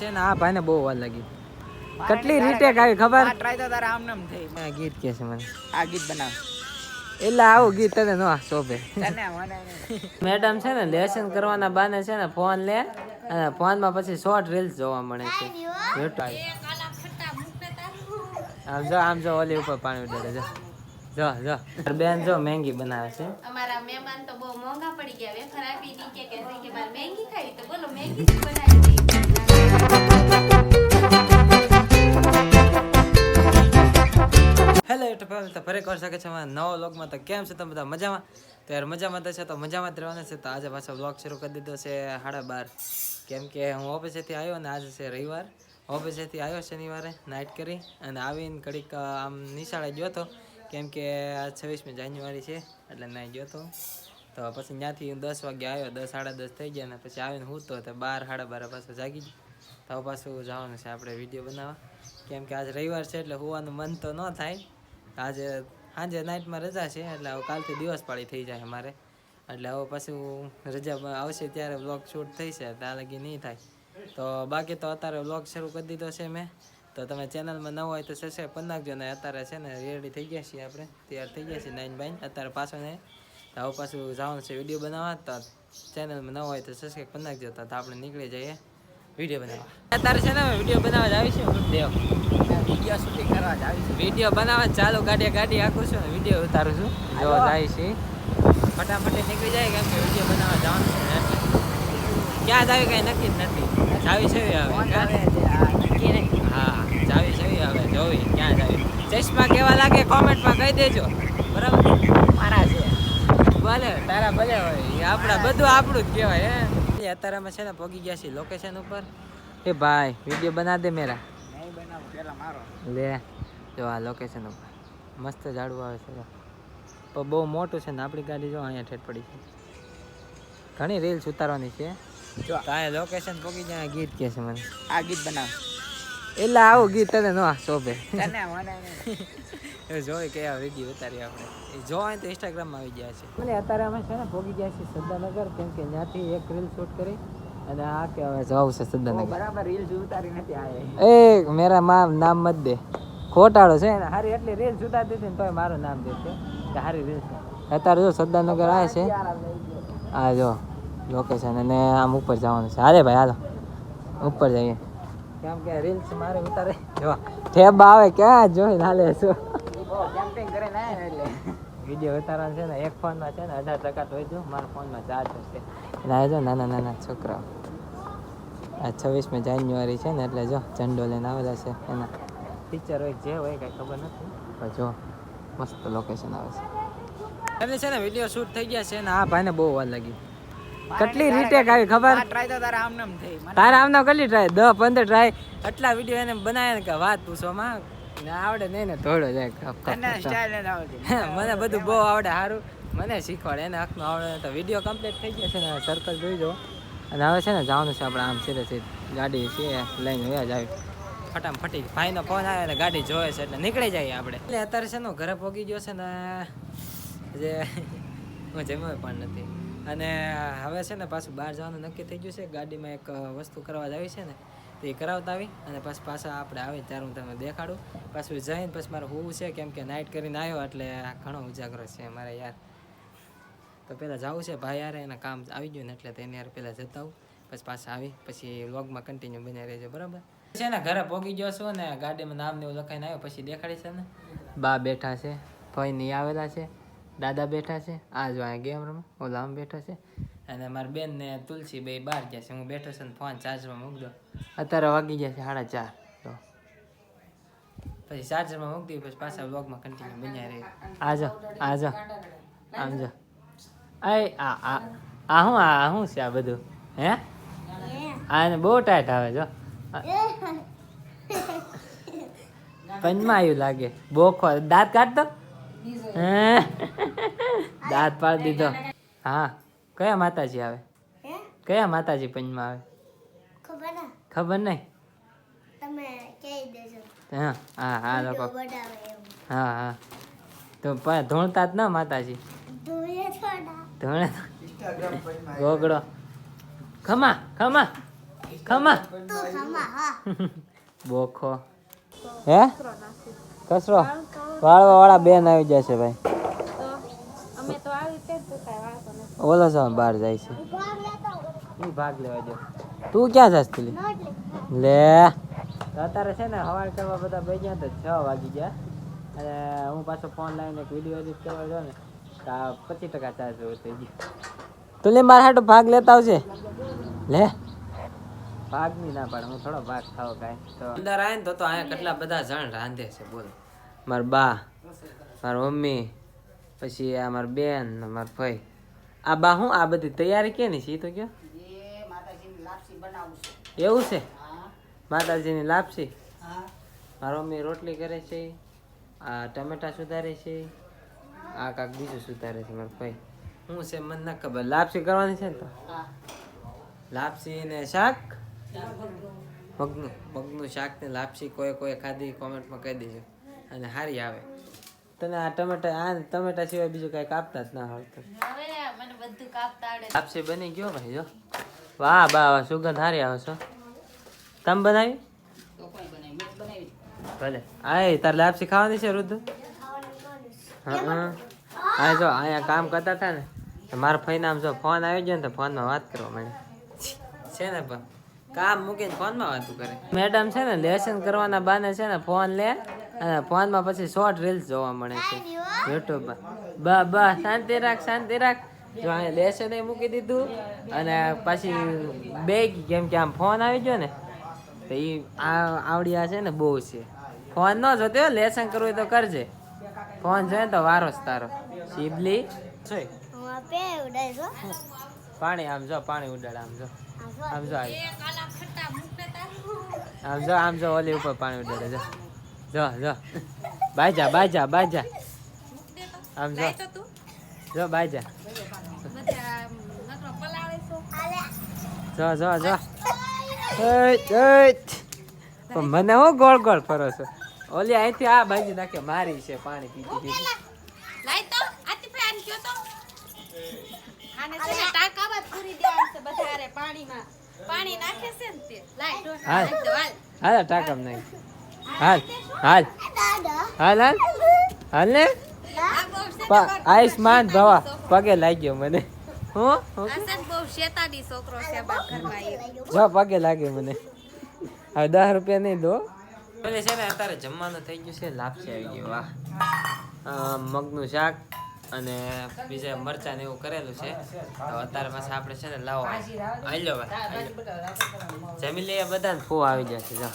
છે ને આ ભાઈને બહુ વાર લાગી. કેટલી રીટેક આવી ખબર? ટ્રાય તો તારે આમ નામ થઈ. આ ગીત કે છે મને. આ ગીત બનાવ. એટલે આવું ગીત તને નો શોભે. મેડમ છે ને લેસન કરવાના બાને છે ને ફોન લે અને ફોનમાં પછી શોર્ટ રીલ્સ જોવા મળે છે. આમ જો આમ જો ઓલી ઉપર પાણી ઉડે જો. જો જો. બેન જો મેંગી બનાવે છે. અમારા મહેમાન તો બહુ મોંઘા પડી ગયા. વેફર આપી દી કે કે મારે મેંગી ખાવી તો બોલો મેંગી બનાવી હેલો યુટ્યુબ તો ફરી કરી શકે છે નવો વ્લોગમાં તો કેમ છે તમે બધા? મજામાં? તો યાર મજામાં તો છે, તો મજામાં જ રહેવાના છે. તો આજે પાછો વ્લોગ શરૂ કરી દીધો છે સાડા બાર. કેમ કે હું ઓફિસેથી આવ્યો અને આજે છે રવિવાર. ઓફિસેથી આવ્યો શનિવારે નાઇટ કરી અને આવીને ઘડીક આમ નિશાળે ગયો હતો કેમ કે આ છવ્વીસમી જાન્યુઆરી છે, એટલે નાઈ ગયો હતો તો પછી ત્યાંથી હું દસ વાગે આવ્યો, દસ, સાડા દસ થઈ ગયા ને પછી આવીને હું તો બાર, સાડા બાર પાછો જાગી ગયો. તો પાછું જવાનું છે આપણે વીડિયો બનાવવા. કેમ કે આજે રવિવાર છે એટલે હોવાનું મન તો ન થાય. આજે, સાંજે નાઇટમાં રજા છે, એટલે હવે કાલથી દિવસ પાળી થઈ જાય મારે એટલે હવે પાછું રજા આવશે ત્યારે વ્લોગ શૂટ થઈ છે ત્યાં લગી નહીં થાય. તો બાકી તો અત્યારે વ્લોગ શરૂ કરી દીધો છે મેં. તો તમે ચેનલમાં ન હોય તો સબસ્ક્રાઈબ કરી નાખજો, ને અત્યારે છે ને રેડી થઈ ગયા છીએ આપણે. તૈયાર થઈ ગયા છીએ નાઇન બાઈન અત્યારે પાછો ને. હવે પાછું જવાનું છે વીડિયો બનાવવા. તો ચેનલમાં ન હોય તો સબસ્ક્રાઈબ કરી નાખજો, તો આપણે નીકળી જઈએ. વીડિયો બનાવવા. અત્યારે છે ને વીડિયો બનાવવા જ આવીશું દેવ. વીડિયો શૂટિંગ કરવા જ આવીશું. વીડિયો બનાવવા ચાલુ ગાડી ગાડી આખું છું વીડિયો ઉતારું છું. જો જાય છે. ફટાફટ નીકળી જાય કેમ કે વીડિયો બનાવવા જવાનું છે ક્યાં જાવી કઈ નક્કી જ નથી. જાવી છે ક્યાં? હા જાવી છે હવે જોવી ક્યાં જાવી. ચશ્મા કેવા લાગે કોમેન્ટમાં કહી દેજો. બરાબર? મારા છે. ભલે તારા ભલે હોય. આપણા બધું આપણું જ કહેવાય હે. અત્યારે અમે છે ને પહોંચી ગયા છીએ લોકેશન ઉપર. એ ભાઈ વીડિયો બના દે મેરા. લે જો આ લોકેશન ઉપર. મસ્ત ઝાડવું આવે છે. પણ બહુ મોટું છે ને આપણી ગાડી જો અહીંયા ઠેઠ પડી છે. ઘણી રીલ્સ ઉતારવાની છે. જો. કાંઈ લોકેશન પહોંચી જાય ગીત કે છે મને. આ ગીત બનાવ. એટલે આવું ગીત તને નો શોભે. જોઈ કયા વીડિયો ઉતારી આપણે. એ જોવાય તો ઇન્સ્ટાગ્રામમાં આવી ગયા છે. એટલે અત્યારે અમે છે ને ભોગી ગયા છીએ સદ્દાનગર કેમ કે ત્યાંથી એક રીલ શૂટ કરી અને આ કે હવે જવું છે ઓ, સદ્દાનગર બરાબર રીલ્સ ઉતારી નથી આવે એ. મેરા માં નામ મત દે. ખોટાળો છે ને. હારી એટલી રીલ જુદા દીધી ને તોય મારું નામ દે છે. કે હારી રીલ છે. અત્યારે જો સદ્દાનગર આવે છે. આ જો લોકેશન અને આમ ઉપર જવાનું છે. હારે ભાઈ હાલો. ઉપર જઈએ. કેમ કે રીલ્સ મારે ઉતારે. જો ઠેબ આવે ક્યાં જોઈ હાલે શું કેમ્પિંગ કરીને આયા એટલે. વીડિયો ઉતારવાનો છે ને એક ફોનમાં છે ને અઢાર ટકા તો હોય મારા ફોનમાં ચાર્જ છે એટલે આ જો નાના નાના છોકરાઓ. આ છવ્વીસમી જાન્યુઆરી છે ને એટલે જો ઝંડો લઈને આવેલા છે એના. પિક્ચર હોય જે હોય કાંઈ ખબર નથી. પણ જો મસ્ત લોકેશન આવે છે. એમને છે ને વીડિયો શૂટ થઈ ગયા છે ને આ ભાઈને બહુ વાર લાગી કેટલી રીટેક આવી ખબર? આ ટ્રાય તો તારે આમ નામ થઈ. તારા આમના કેટલી ટ્રાય દસ પંદર ટ્રાય આટલા વીડિયો એને બનાવ્યા ને કે વાત પૂછવામાં ને આવડે નહીં ને થોડો જાય મને બધું બહુ આવડે સારું મને શીખવાડે એને હકનું આવડે તો વીડિયો કમ્પ્લીટ થઈ ગયો છે ને સર્કલ જોઈ જો અને હવે છે ને જવાનું છે આપણે આમ સીધે સીધ. ગાડી છે લઈને વ્યા જ આવી ફટાફટી ભાઈનો ફોન આવે એટલે ગાડી જોવે છે એટલે નીકળી જઈએ આપણે. એટલે અત્યારે છે ને ઘરે પહોંચી ગયો છે ને જે હું જમ્યો પણ નથી. અને હવે છે ને પાછું બહાર જવાનું નક્કી થઈ ગયું છે. ગાડીમાં એક વસ્તુ કરવા જ આવી છે ને તો એ કરાવતા આવી અને પછી પાછા આપણે આવી ત્યારે હું તમને દેખાડું. પાછું જઈને પછી મારે હોવું છે કેમ કે નાઇટ કરીને આવ્યો એટલે ઘણો ઉજાગરો છે મારે યાર. તો પહેલાં જવું છે ભાઈ યાર એના કામ આવી ગયું ને એટલે તેને યાર પહેલાં જતા આવું. પછી પાછા આવી, પછી વ્લોગમાં કન્ટિન્યુ બની રહેજો, બરાબર? છે ને, ઘરે પહોંચી ગયો છું ને, ગાડીમાં નામ ને એવું લખાઈને આવ્યો, પછી દેખાડી છે ને. બા બેઠા છે, ભાઈ નહીં આવેલા છે, દાદા બેઠા છે, આ જો આ ગેમ રમે, ઓલા આમ બેઠા છે. અને મારી બેન ને તુલસી બે બહાર ગયા છે. હું બેઠો છું ને ફોન ચાર્જરમાં મૂકી દો. અત્યારે વાગી ગયા છે સાડા ચાર. તો પછી ચાર્જરમાં મૂકી દઉં પછી પાછા બ્લોગમાં કન્ટિન્યુ બન્યા રહે આજો આજો આમજો આય, આ આ આ શું આ શું છે આ બધું? હે? આને બહુ ટાઈટ આવે જો પંચમાં આવ્યું લાગે. બોખો દાંત કાઢતો હે? દાંત પાડી દીધો. હા. કયા માતાજી આવે? કયા માતાજી પંચમાં આવે? ખબર નહીં તમે કહી દેજો. હા હા હા લોકો. હા હા. તો ધૂણતા જ ના માતાજી? થોડા ગોગડો ખમા ખમા ખમા. બોખો. હે? કસરો. વાળવા વાળા બેન આવી જશે ભાઈ અમે તો આવી રીતે જ તું કાંઈ વાળતો નથી ઓલો છો બહાર જાય છે. તું ભાગ લેવા જો તું ક્યાં જાસ તું લે. અત્યારે છે ને હવારે કરવા બધા બે ગયા તો છ વાગી ગયા. અને હું પાછો ફોન લાવીને એક વીડિયો એડિટ કરવા જો ને પચીસ ટકા ચાર્જ થઈ ગયો. તું લે મારા હાટો ભાગ લેતા આવજે. લે. ભાગ નહીં ના પાડે હું થોડો ભાગ ખાવ કાંઈ. તો અંદર આવે ને તો તો અહીંયા કેટલા બધા જણ રાંધે છે બોલ. મારા બા મારા મમ્મી પછી અમાર બેન અમાર મારા ભાઈ. આ બા હું? આ બધી તૈયારી કેની છે? એ તો કયો? એવું છે? માતાજીની લાપસી? મારો મમ્મી રોટલી કરે છે આ ટમેટા સુધારે છે આ કાંક બીજું સુધારે છે મારા ભાઈ. શું છે મને ના ખબર. લાપસી કરવાની છે ને તો? લાપસી ને શાક? મગનું મગનું શાક ને લાપસી કોઈ કોઈ ખાધી કોમેન્ટમાં કહી દેજો. અને સારી આવે. તને આ ટમેટા આ ટમેટા સિવાય બીજું કાંઈ કાપતા જ ના આવડતું હવે મને બધું કાપતા આવડે લાપસી બની ગયો ભાઈ જો. વાહ બા વાહ સુગંધ હારી આવે છો. તમે બનાવી? ભલે. આય તાર લાપસી ખાવાની છે રુદ્ર હા હા. જો અહીંયા કામ કરતા હતા ને મારા ફઈને નામ જો ફોન આવી ગયો ને તો ફોનમાં વાત કરવા મને છે ને પણ કામ મૂકીને ફોનમાં વાતું કરે. મેડમ છે ને લેસન કરવાના બાને છે ને ફોન લે. ફોનમાં પછી શોર્ટ રીલ્સ જોવા મળે છે. યુટ્યુબમાં બા બા શાંતિ રાખ શાંતિ રાખ. જો અહીંયા લેસન મૂકી દીધું. અને પછી બે કેમ કે આમ ફોન આવી ગયો ને તો એ આ આવડ્યા છે ને બહુ છે. ફોન ન જોતો લેસન કરવું હોય તો કરજે. ફોન જોઈએ તો વારો જ તારો. શિબલી. જોઈ. પાણી આમ જો પાણી ઉડાડ આમ જો. આમ જો. આમ જો આમ જો ઓલી ઉપર પાણી ઉડાડે જો. જો જો. બાજા બાજા બાજા. આમ જો. જો બાજા. જો જો જો. પણ મને હું ગોળ ગોળ ફરો છો. ઓલી અહીંથી આ બાજુ નાખે મારી છે પાણી પીતી પીતી હા તો? નહીં પે કયો તો? આને છે ને ટાંકામાં પૂરી દેવાનું છે બધા પાણીમાં. પાણી નાખે છે ને તે. હાલ હાલ. હાલ હાલ. હાલ ને? આયુષ્માન ભવા. પગે લાગ્યો મને. જો પગે લાગ્યો મને. હવે દસ રૂપિયા નહીં દો. છે ને અત્યારે જમવાનું થઈ ગયું છે, લાપસી આવી ગયું. વાહ. મગનું શાક. અને બીજા મરચાં ને એવું કરેલું છે. તો અત્યારે પાછા આપણે છે ને લાવો. આલ્યો ભાઈ. જમી લઈએ બધા ફૂ આવી જશે જો.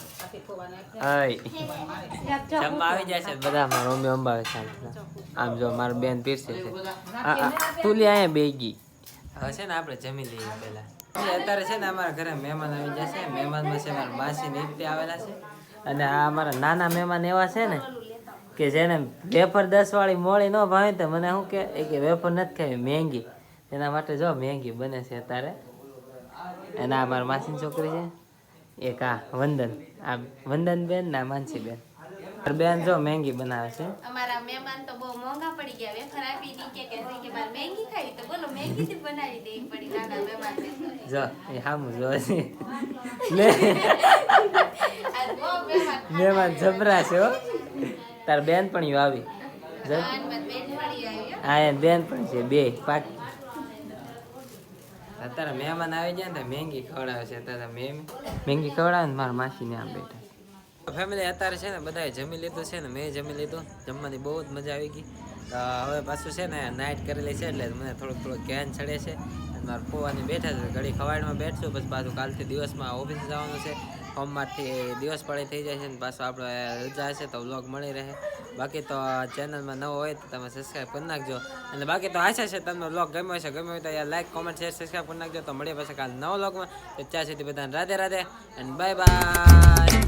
જમવા આવી છે બધા? મારા મમ્મી અંબાવે છે આમ. જો મારી બેન પીરસે છે. આ, આ, તું લે અહીંયા બેગી. હવે છે ને આપણે જમી લઈએ પહેલા. અત્યારે છે ને અમારા ઘરે મહેમાન આવી જશે મહેમાનમાં છે મારા માસી ને આવેલા છે. અને આ અમારા નાના મહેમાન એવા છે ને કે જેને વેફર દસ વાળી મોળી ન ભાવે તો મને શું કે એ કે વેફર નથી ખાવી મહેંગી એના માટે જો મહેંગી બને છે અત્યારે. અને આ મારા માસીની છોકરી છે. એક આ વંદન. આ વંદન બેન ના માનસી બેન બેન જો મહેંગી બનાવે છે. અમારા મહેમાન તો બહુ મોંઘા પડી ગયા. વેફર આપી દી કે કે કે માર મહેંગી ખાવી તો બોલો મહેંગી થી બનાવી દે પડી નાના મહેમાન. જો એ હામું જો છે લે. મહેમાન જબરા છે હો. તાર બેન પણ આવી. જો. ખાનમાં બેન આવી આ એન બેન પણ છે બે પાક. અત્યારે મહેમાન આવી ગયા ને મેંગી ખવડાવે છે અત્યારે મેં મેંગી ખવડાવે ને મારા માસીને આમ બેઠા. ફેમિલી અત્યારે છે ને બધાએ જમી લીધું છે ને મેં જમી લીધું. જમવાની બહુ જ મજા આવી ગઈ. તો હવે પાછું છે ને નાઇટ કરેલી છે એટલે મને થોડુંક થોડુંક કેન ચડે છે. અને મારા ફોવાની બેઠા છે ઘડી ખવાડમાં બેઠશું પછી પાછું કાલથી દિવસમાં ઓફિસ જવાનું છે. સોમવારથી દિવસ પડે થઈ જાય છે ને પાછું આપણે રજા હશે તો બ્લોગ મળી રહે. બાકી તો ચેનલમાં નવો હોય તો તમે સબસ્ક્રાઈબ કરી નાખજો. અને બાકી તો આશા છે તમને બ્લોગ ગમ્યો હશે, ગમ્યો હોય તો યાર લાઈક કોમેન્ટ શેર સબસ્ક્રાઈબ કરી નાખજો. તો મળીએ પછી કાલ નવો બ્લોગમાં તો ત્યાં સુધી બધાને Radhe Radhe and bye bye